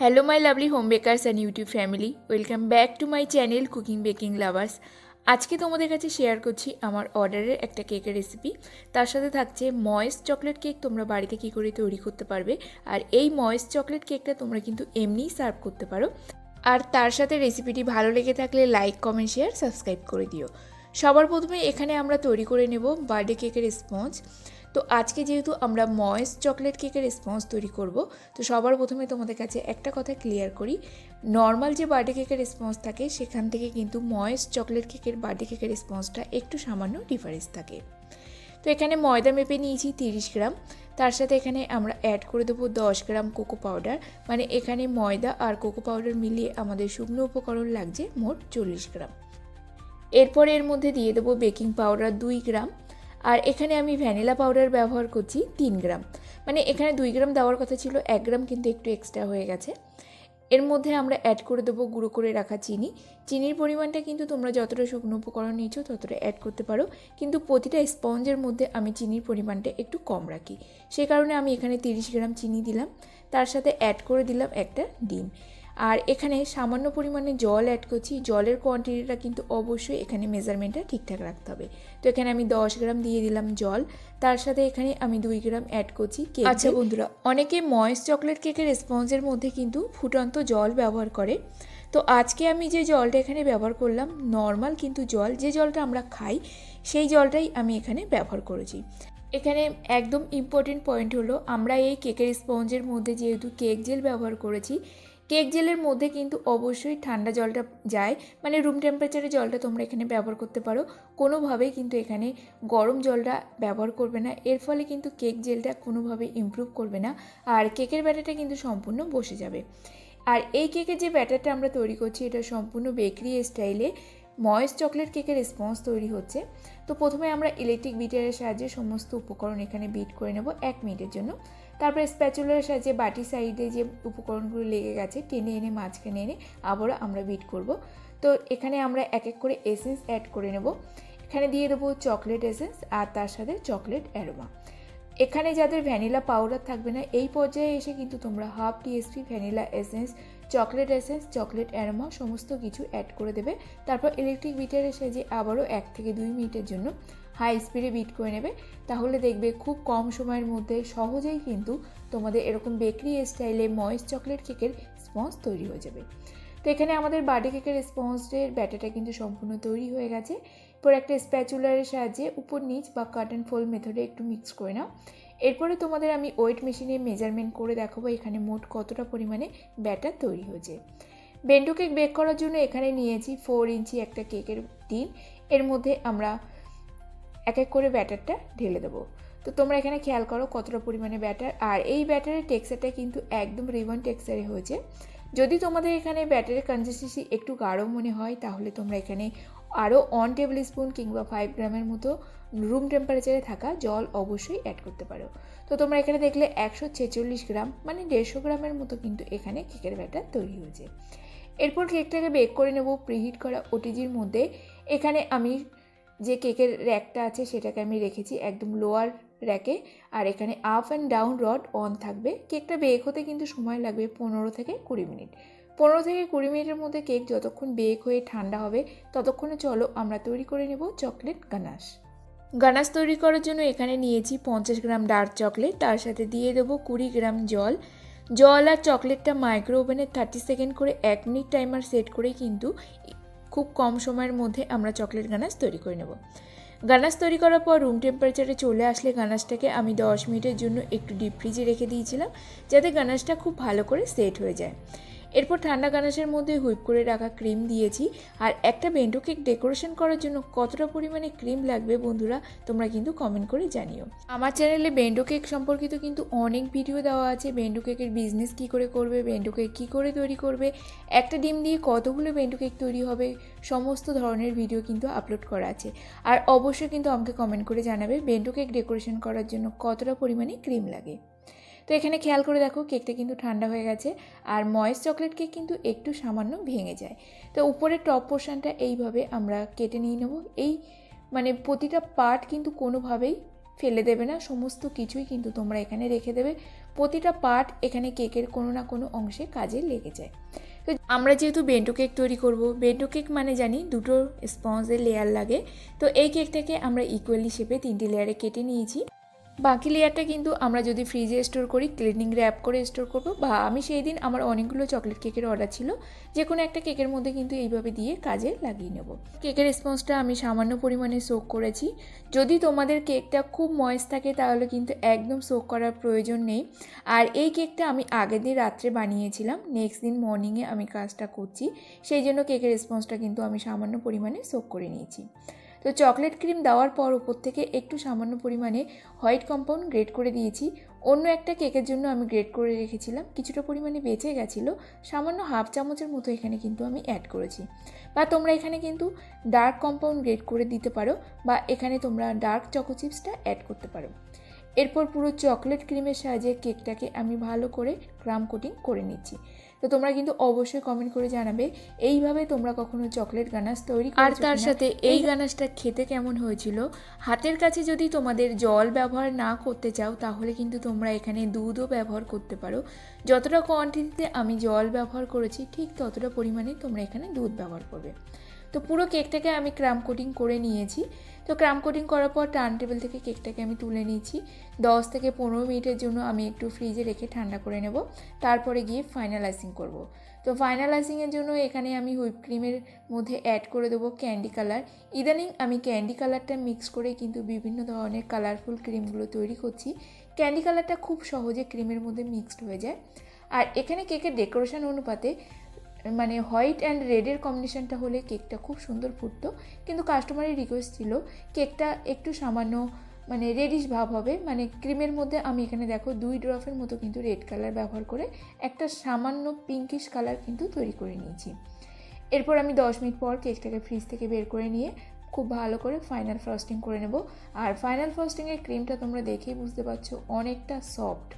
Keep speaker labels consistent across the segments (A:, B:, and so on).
A: Hello my lovely home bakers and YouTube family welcome back to my channel cooking baking lovers আজকে তোমাদের কাছে share করছি আমার অর্ডারের একটা কেকের রেসিপি তার সাথে থাকছে ময়েস চকলেট কেক তোমরা বাড়িতে কী করে তৈরি করতে পারবে। আর এই ময়েস চকলেট কেকটা তোমরা কিন্তু এমনিই সার্ভ করতে পারো। আর তার সাথে রেসিপিটি ভালো লেগে থাকলে লাইক কমেন্ট শেয়ার সাবস্ক্রাইব করে দিও। সবার প্রথমে এখানে আমরা তৈরি করে নেব বার্থডে কেকের স্পঞ্জ তো আজকে যেহেতু আমরা ময়েস চকলেট কেকের স্পঞ্জ তৈরি করব, তো সবার প্রথমে তোমাদের কাছে একটা কথা ক্লিয়ার করি। নর্মাল যে বার্থডে কেকের স্পঞ্জ থাকে, সেখান থেকে কিন্তু ময়েস চকলেট কেকের বার্থডে কেকের স্পঞ্জটা একটু সামান্য ডিফারেন্স থাকে। তো এখানে ময়দা মেপে নিয়েছি তিরিশ গ্রাম, তার সাথে এখানে আমরা অ্যাড করে দেবো দশ গ্রাম কোকো পাউডার মানে এখানে ময়দা আর কোকো পাউডার মিলিয়ে আমাদের শুকনো উপকরণ লাগছে মোট চল্লিশ গ্রাম। এরপর এর মধ্যে দিয়ে দেবো বেকিং পাউডার দুই গ্রাম আর এখানে আমি ভ্যানিলা পাউডার ব্যবহার করছি তিন গ্রাম। মানে এখানে দুই গ্রাম দেওয়ার কথা ছিল, এক গ্রাম কিন্তু একটু এক্সট্রা হয়ে গেছে। এর মধ্যে আমরা অ্যাড করে দেবো গুঁড়ো করে রাখা চিনি। চিনির পরিমাণটা কিন্তু তোমরা যতটা শুকনো উপকরণ নিচ্ছ ততটা অ্যাড করতে পারো। কিন্তু প্রতিটা স্পঞ্জের মধ্যে আমি চিনির পরিমাণটা একটু কম রাখি। সে কারণে আমি এখানে তিরিশ গ্রাম চিনি দিলাম। তার সাথে অ্যাড করে দিলাম একটা ডিম। আর এখানে সামান্য পরিমাণে জল অ্যাড করছি। জলের কোয়ান্টিটিটা কিন্তু অবশ্যই এখানে মেজারমেন্টটা ঠিকঠাক রাখতে হবে। তো এখানে আমি দশ গ্রাম দিয়ে দিলাম জল। তার সাথে এখানে আমি দুই গ্রাম অ্যাড করছি কেক আচ্ছা বন্ধুরা অনেকে ময়েস চকলেট কেকের স্পঞ্জের মধ্যে কিন্তু ফুটন্ত জল ব্যবহার করে। তো আজকে আমি যে জলটা এখানে ব্যবহার করলাম নর্মাল কিন্তু জল যে জলটা আমরা খাই সেই জলটাই আমি এখানে ব্যবহার করেছি। এখানে একদম ইম্পর্টেন্ট পয়েন্ট হলো আমরা এই কেকের স্পঞ্জের মধ্যে যেহেতু কেক জেল ব্যবহার করেছি কেক জেলের মধ্যে কিন্তু অবশ্যই ঠান্ডা জলটা যায়। মানে রুম টেম্পারেচারে জলটা তোমরা এখানে ব্যবহার করতে পারো। কোনোভাবেই কিন্তু এখানে গরম জলটা ব্যবহার করবে না। এর ফলে কিন্তু কেক জেলটা কোনোভাবে ইমপ্রুভ করবে না। আর কেকের ব্যাটারটা কিন্তু সম্পূর্ণ বসে যাবে। আর এই কেকের যে ব্যাটারটা আমরা তৈরি করছি, এটা সম্পূর্ণ বেকারি স্টাইলে ময়েস চকলেট কেকের স্পঞ্জ তৈরি হচ্ছে। তো প্রথমে আমরা ইলেকট্রিক বিটারের সাহায্যে সমস্ত উপকরণ এখানে বিট করে নেব এক মিনিটের জন্য। তারপরে স্প্যাচুলার সাহায্যে বাটি সাইডে যে উপকরণগুলো লেগে গেছে, টেনে এনে মাঝখানে এনে আবারও আমরা বিট করব। তো এখানে আমরা এক এক করে এসেন্স অ্যাড করে নেব। এখানে দিয়ে দেবো চকলেট এসেন্স আর তার সাথে চকলেট অ্যারোমা এখানে যাদের ভ্যানিলা পাউডার থাকবে না, এই পর্যায়ে এসে কিন্তু তোমরা half TSP vanilla essence chocolate essence chocolate aroma সমস্ত কিছু অ্যাড করে দেবে। তারপর ইলেকট্রিক বিটারের সাহায্যে আবারও এক থেকে দুই মিনিটের জন্য হাই স্পিডে বিট করে নেবে, তাহলে দেখবে খুব কম সময়ের মধ্যে সহজেই কিন্তু তোমাদের এরকম বেকারি স্টাইলে ময়েস চকলেট কেকের স্পঞ্জ তৈরি হয়ে যাবে। তো এখানে আমাদের বার্থডে কেকের স্পঞ্জের ব্যাটারটা কিন্তু সম্পূর্ণ তৈরি হয়ে গেছে। এরপর একটা স্প্যাচুলারের সাহায্যে উপর নিচ বা কাট অ্যান্ড ফোল্ড মেথডে একটু মিক্স করে নাও। এরপরে তোমাদের আমি ওয়েট মেশিনে মেজারমেন্ট করে দেখাবো এখানে মোট কতটা পরিমাণে ব্যাটার তৈরি হয়েছে। বেন্ডো কেক বেক করার জন্য এখানে নিয়েছি ফোর ইঞ্চি একটা কেকের টিন এর মধ্যে আমরা এক এক করে ব্যাটারটা ঢেলে দেবো। তো তোমরা এখানে খেয়াল করো কতটা পরিমাণে ব্যাটার। আর এই ব্যাটারের টেক্সচারটা কিন্তু একদম রিবন টেক্সচারে হয়েছে। যদি তোমাদের এখানে ব্যাটারের কনসিস্টেন্সি একটু গাঢ় মনে হয়, তাহলে তোমরা এখানে আরও ওয়ান টেবিল স্পুন কিংবা ফাইভ গ্রামের মতো রুম টেম্পারেচারে থাকা জল অবশ্যই অ্যাড করতে পারো। তো তোমরা এখানে দেখলে একশো ছেচল্লিশ গ্রাম মানে দেড়শো গ্রামের মতো কিন্তু এখানে কেকের ব্যাটার তৈরি হয়েছে। এরপর কেকটাকে বেক করে নেব প্রিহিট করা ওটিজির মধ্যে। এখানে আমি যে কেকের র্যাকটা আছে সেটাকে আমি রেখেছি একদম লোয়ার র্যাকে। আর এখানে up and down rod on থাকবে। কেকটা বেক হতে কিন্তু সময় লাগবে পনেরো থেকে কুড়ি মিনিট। পনেরো থেকে কুড়ি মিনিটের মধ্যে কেক যতক্ষণ বেক হয়ে ঠান্ডা হবে, ততক্ষণে চলো আমরা তৈরি করে নেব চকলেট গানাশ গানাশ তৈরি করার জন্য এখানে নিয়েছি পঞ্চাশ গ্রাম ডার্ক চকলেট তার সাথে দিয়ে দেবো কুড়ি গ্রাম জল। জল আর চকলেটটা মাইক্রো ওভেনে থার্টি সেকেন্ড করে এক মিনিট টাইমার সেট করেই কিন্তু খুব কম সময়ের মধ্যে আমরা চকলেট গানাস তৈরি করে নেব। গানাস তৈরি করার পর রুম টেম্পারেচারে চলে আসলে গানাসটাকে আমি দশ মিনিটের জন্য একটু ডিপ ফ্রিজে রেখে দিয়েছিলাম, যাতে গানাসটা খুব ভালো করে সেট হয়ে যায়। এরপর ঠান্ডা গানাশের মধ্যে হুইপ করে রাখা ক্রিম দিয়েছি। আর একটা বেন্টো কেক ডেকোরেশন করার জন্য কতটা পরিমাণে ক্রিম লাগবে বন্ধুরা, তোমরা কিন্তু কমেন্ট করে জানিও। আমার চ্যানেলে বেন্ডো কেক সম্পর্কিত কিন্তু অনেক ভিডিও দেওয়া আছে। বেন্ডো কেকের বিজনেস কী করে করবে, বেন্ডো কেক কী করে তৈরি করবে, একটা ডিম দিয়ে কতগুলো বেন্ডো কেক তৈরি হবে, সমস্ত ধরনের ভিডিও কিন্তু আপলোড করা আছে। আর অবশ্যই কিন্তু আমাকে কমেন্ট করে জানাবে বেন্ডো কেক ডেকোরেশন করার জন্য কতটা পরিমাণে ক্রিম লাগে। তো এখানে খেয়াল করে দেখো কেকটা কিন্তু ঠান্ডা হয়ে গেছে আর ময়েস চকলেট কেক কিন্তু একটু সামান্য ভেঙে যায়। তো উপরের টপ পোর্শনটা এইভাবে আমরা কেটে নিয়ে নেব। এই মানে প্রতিটা পার্ট কিন্তু কোনোভাবেই ফেলে দেবে না, সমস্ত কিছুই কিন্তু তোমরা এখানে রেখে দেবে। প্রতিটা পার্ট এখানে কেকের কোনো না কোনো অংশে কাজে লেগে যায়। তো আমরা যেহেতু বেন্টো কেক তৈরি করব, বেন্টো কেক মানে জানি দুটো স্পঞ্জের লেয়ার লাগে। তো এই কেকটাকে আমরা ইকুয়ালি শেপে তিনটি লেয়ারে কেটে নিয়েছি। বাকি লেয়ারটা কিন্তু আমরা যদি ফ্রিজে স্টোর করি ক্লিনিং র্যাপ করে স্টোর করব। বা আমি সেই দিন আমার অনেকগুলো চকলেট কেকের অর্ডার ছিল। যে কোনো একটা কেকের মধ্যে কিন্তু এইভাবে দিয়ে কাজে লাগিয়ে নেব। কেকের স্পঞ্জটা আমি সামান্য পরিমাণে সোক করেছি। যদি তোমাদের কেকটা খুব ময়েস থাকে, তাহলে কিন্তু একদম সোক করার প্রয়োজন নেই। আর এই কেকটা আমি আগের দিন রাত্রে বানিয়েছিলাম। নেক্সট দিন মর্নিংয়ে আমি কাজটা করছি। সেই জন্য কেকের স্পঞ্জটা কিন্তু আমি সামান্য পরিমাণে সোক করে নিয়েছি। তো চকলেট ক্রিম দেওয়ার পর উপর থেকে একটু সামান্য পরিমাণে হোয়াইট কম্পাউন্ড গ্রেড করে দিয়েছি। অন্য একটা কেকের জন্য আমি গ্রেড করে রেখেছিলাম। কিছুটা পরিমাণে বেঁচে গেছিল। সামান্য হাফ চামচের মতো এখানে কিন্তু আমি অ্যাড করেছি। বা তোমরা এখানে কিন্তু ডার্ক কম্পাউন্ড গ্রেড করে দিতে পারো বা এখানে তোমরা ডার্ক চকো চিপসটা অ্যাড করতে পারো। এরপর পুরো চকলেট ক্রিমের সাহায্যে কেকটাকে আমি ভালো করে ক্রাম কোটিং করে নিচ্ছি। তো তোমরা কিন্তু অবশ্যই কমেন্ট করে জানাবে এইভাবে তোমরা কখনো চকলেট গানাস তৈরি আর তার সাথে এই গানাসটা খেতে কেমন হয়েছিল? হাতের কাছে যদি তোমাদের জল ব্যবহার না করতে চাও তাহলে কিন্তু তোমরা এখানে দুধও ব্যবহার করতে পারো। যতটা কোয়ান্টিটিতে আমি জল ব্যবহার করেছি ঠিক ততটা পরিমাণে তোমরা এখানে দুধ ব্যবহার করবে। তো পুরো কেকটাকে আমি ক্রাম কোটিং করে নিয়েছি। তো ক্রাম কোটিং করার পর টার্ন টেবিল থেকে কেকটাকে আমি তুলে নিয়েছি। দশ থেকে পনেরো মিনিটের জন্য আমি একটু ফ্রিজে রেখে ঠান্ডা করে নেব। তারপরে গিয়ে ফাইনালাইজিং করব। তো ফাইনালাইজিংয়ের জন্য এখানে আমি হুইপ ক্রিমের মধ্যে অ্যাড করে দেবো ক্যান্ডি কালার ইদানিং আমি ক্যান্ডি কালারটা মিক্স করে কিন্তু বিভিন্ন ধরনের কালারফুল ক্রিমগুলো তৈরি করছি। ক্যান্ডি কালারটা খুব সহজে ক্রিমের মধ্যে মিক্সড হয়ে যায়। আর এখানে কেকের ডেকোরেশন অনুপাতে মানে হোয়াইট অ্যান্ড রেডের কম্বিনেশনটা হলে কেকটা খুব সুন্দর ফুটতো। কিন্তু কাস্টমারের রিকোয়েস্ট ছিল, কেকটা একটু সামান্য মানে রেডিশ ভাব হবে। মানে ক্রিমের মধ্যে আমি এখানে দেখো দুই ড্রপের মতো কিন্তু রেড কালার ব্যবহার করে একটা সামান্য পিঙ্কিশ কালার কিন্তু তৈরি করে নিয়েছি। এরপর আমি দশ মিনিট পর কেকটাকে ফ্রিজ থেকে বের করে নিয়ে খুব ভালো করে ফাইনাল ফ্রস্টিং করে নেব। আর ফাইনাল ফ্রস্টিংয়ের ক্রিমটা তোমরা দেখেই বুঝতে পারছ, অনেকটা সফট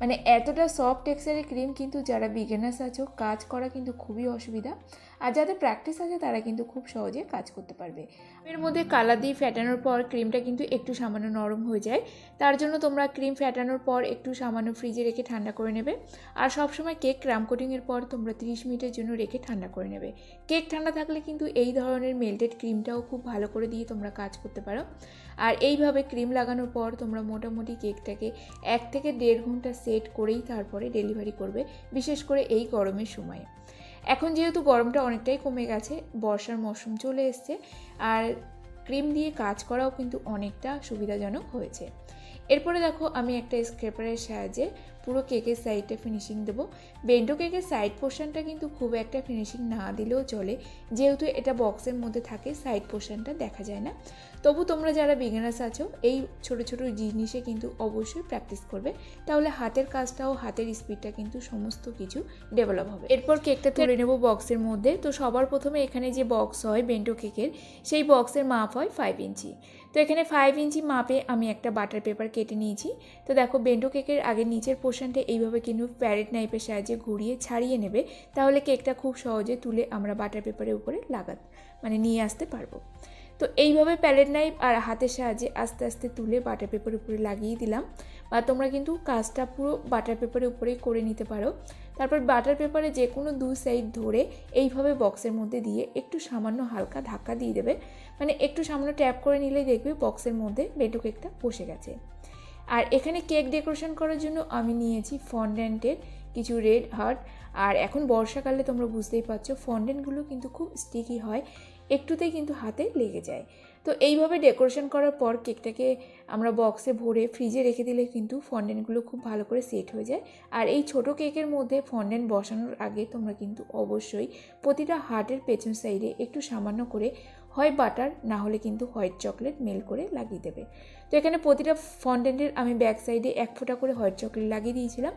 A: মানে এতটা সফট টেক্সচারের ক্রিম কিন্তু যারা বিগেনার্স আছো কাজ করা কিন্তু খুবই অসুবিধা। আর যাদের প্র্যাকটিস আছে তারা কিন্তু খুব সহজে কাজ করতে পারবে। এর মধ্যে কালার দিয়ে ফ্যাটানোর পর ক্রিমটা কিন্তু একটু সামান্য নরম হয়ে যায়। তার জন্য তোমরা ক্রিম ফ্যাটানোর পর একটু সামান্য ফ্রিজে রেখে ঠান্ডা করে নেবে। আর সবসময় কেক ক্রাম কোটিংয়ের পর তোমরা 30 মিনিটের জন্য রেখে ঠান্ডা করে নেবে। কেক ঠান্ডা থাকলে কিন্তু এই ধরনের মেল্টেড ক্রিমটাও খুব ভালো করে দিয়ে তোমরা কাজ করতে পারো। আর এইভাবে ক্রিম লাগানোর পর তোমরা মোটামুটি কেকটাকে এক থেকে দেড় ঘণ্টা সেট করেই তারপরে ডেলিভারি করবে। বিশেষ করে এই গরমের সময়ে। এখন যেহেতু গরমটা অনেকটাই কমে গেছে, বর্ষার মৌসুম চলে এসছে, আর ক্রিম দিয়ে কাজ করাও কিন্তু অনেকটা সুবিধাজনক হয়েছে। এরপরে দেখো আমি একটা স্ক্রেপারের সাহায্যে পুরো কেকের সাইডটা ফিনিশিং দেবো। বেন্ডো কেকের সাইড পোর্শনটা কিন্তু খুব একটা ফিনিশিং না দিলেও চলে। যেহেতু এটা বক্সের মধ্যে থাকে সাইড পোর্শনটা দেখা যায় না। তবু তোমরা যারা বিগিনার্স আছো, এই ছোট ছোট জিনিসে কিন্তু অবশ্যই প্র্যাকটিস করবে। তাহলে হাতের কাজটাও, হাতের স্পিডটা কিন্তু সমস্ত কিছু ডেভেলপ হবে। এরপর কেকটা তুলে নেব বক্সের মধ্যে। তো সবার প্রথমে এখানে যে বক্স হয় বেন্টো কেকের সেই বক্সের মাপ হয় ফাইভ ইঞ্চি তো এখানে ফাইভ ইঞ্চি মাপে আমি একটা বাটার পেপার কেটে নিয়েছি। তো দেখো বেন্ডো কেকের আগে নিচের পোর্শনটা এইভাবে কিন্তু প্যারেট নাইপের সাহায্যে ঘুরিয়ে ছাড়িয়ে নেবে। তাহলে কেকটা খুব সহজে তুলে আমরা বাটার পেপারের উপরে লাগাত মানে নিয়ে আসতে পারব। তো এইভাবে প্যালেট নাইফ আর হাতের সাহায্যে আস্তে আস্তে তুলে বাটার পেপার উপরে লাগিয়ে দিলাম। বা তোমরা কিন্তু কাজটা পুরো বাটার পেপারের উপরেই করে নিতে পারো। তারপর বাটার পেপারে যে কোনো দু সাইড ধরে এইভাবে বক্সের মধ্যে দিয়ে একটু সামান্য হালকা ধাক্কা দিয়ে দেবে। মানে একটু সামান্য ট্যাপ করে নিলেই দেখবে বক্সের মধ্যে বেটো কেকটা বসে গেছে। আর এখানে কেক ডেকোরেশন করার জন্য আমি নিয়েছি ফন্ডেন্টের কিছু রেড হার্ট। আর এখন বর্ষাকালে তোমরা বুঝতেই পারছ, ফন্ডেন্টগুলো কিন্তু খুব স্টিকি হয়। একটুতেই কিন্তু হাতে লেগে যায়। তো এইভাবে ডেকোরেশন করার পর কেকটাকে আমরা বক্সে ভরে ফ্রিজে রেখে দিলে কিন্তু ফন্ডেন্টগুলো খুব ভালো করে সেট হয়ে যায়। আর এই ছোট কেকের মধ্যে ফন্ডেন্ট বসানোর আগে তোমরা কিন্তু অবশ্যই প্রতিটা হার্টের পেছন সাইডে একটু সামান্য করে হয় বাটার না হলে কিন্তু হোয়াইট চকলেট মেল করে লাগিয়ে দেবে। তো এখানে প্রতিটা ফন্ডেন্টের আমি ব্যাক সাইডে এক ফোঁটা করে হোয়াইট চকলেট লাগিয়ে দিয়েছিলাম।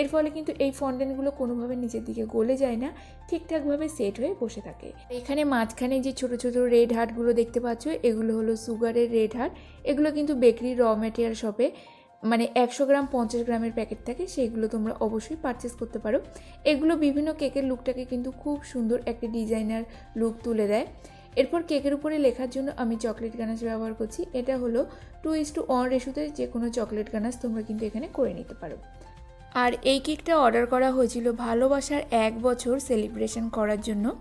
A: এর ফলে কিন্তু এই ফন্ডেন্টগুলো কোনোভাবে নিচের দিকে গলে যায় না, ঠিকঠাকভাবে সেট হয়ে বসে থাকে। এখানে মাঝখানে যে ছোট ছোট রেড হার্টগুলো দেখতে পাচ্ছ, এগুলো হলো সুগারের রেড হার্ট। এগুলো কিন্তু বেকারি র ম্যাটেরিয়াল শপে মানে একশো গ্রাম, পঞ্চাশ গ্রামের প্যাকেট থাকে সেইগুলো তোমরা অবশ্যই পারচেস করতে পারো। এগুলো বিভিন্ন কেকের লুকটাকে কিন্তু খুব সুন্দর একটা ডিজাইনার লুক তুলে দেয়। এরপর কেকের উপরে লেখার জন্য আমি চকলেট গানাশ ব্যবহার করছি। এটা হলো টু ইস টু ওয়ান রেশুতে যে কোনো চকলেট গানাশ তোমরা কিন্তু এখানে করে নিতে পারো। আর এই কেকটা অর্ডার করা হয়েছিল ভালোবাসার এক বছর সেলিব্রেশন করার জন্য।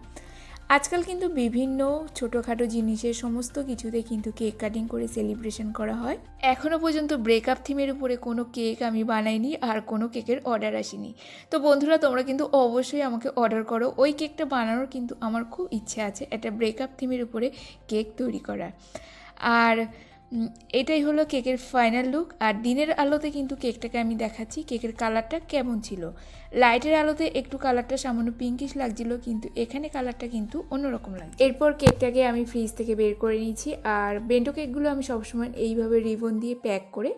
A: আজকাল কিন্তু বিভিন্ন ছোটোখাটো জিনিসের সমস্ত কিছুতে কিন্তু কেক কাটিং করে সেলিব্রেশন করা হয়। এখনও পর্যন্ত ব্রেকআপ থিমের উপরে কোনো কেক আমি বানাইনি আর কোনো কেকের অর্ডার আসেনি। তো বন্ধুরা, তোমরা কিন্তু অবশ্যই আমাকে অর্ডার করো। ওই কেকটা বানানোর কিন্তু আমার খুব ইচ্ছে আছে একটা ব্রেকআপ থিমের উপরে কেক তৈরি করার। আর এটাই হলো কেকের ফাইনাল লুক আর দিনের আলোতে কিন্তু কেকটাকে আমি দেখাচ্ছি, কেকের কালারটা কেমন ছিল। লাইটের আলোতে একটু কালারটা সামান্য পিঙ্কিশ লাগছিল, কিন্তু এখানে কালারটা কিন্তু অন্যরকম লাগে এরপর কেকটাকে আমি ফ্রিজ থেকে বের করে নিয়েছি, আর বেন্টো কেকগুলো আমি সবসময় এইভাবে রিবন দিয়ে প্যাক করে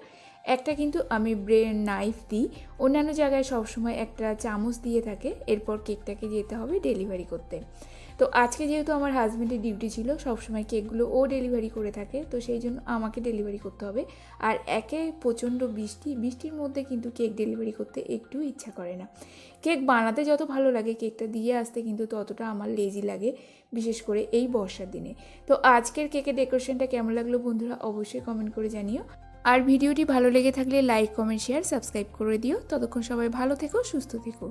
A: একটা কিন্তু আমি ব্রেন নাইফ দিই। অন্যান্য জায়গায় সবসময় একটা চামচ দিয়ে থাকে, এরপর কেকটাকে যেতে হবে ডেলিভারি করতে। তো আজকে যেহেতু আমার হাজব্যান্ডের ডিউটি ছিল, সবসময় কেকগুলো ও ডেলিভারি করে থাকে, তো সেই জন্য আমাকে ডেলিভারি করতে হবে। আর একে প্রচণ্ড বৃষ্টি, বৃষ্টির মধ্যে কিন্তু কেক ডেলিভারি করতে একটু ইচ্ছা করে না। কেক বানাতে যত ভালো লাগে কেকটা দিয়ে আসতে কিন্তু ততটা আমার লেজি লাগে, বিশেষ করে এই বর্ষার দিনে। তো আজকের কেকের ডেকোরেশনটা কেমন লাগল বন্ধুরা, অবশ্যই কমেন্ট করে জানিও। আর ভিডিওটি ভালো লেগে থাকলে লাইক কমেন্ট শেয়ার সাবস্ক্রাইব করে দিও। ততক্ষণ সবাই ভালো থেকো, সুস্থ থেকো।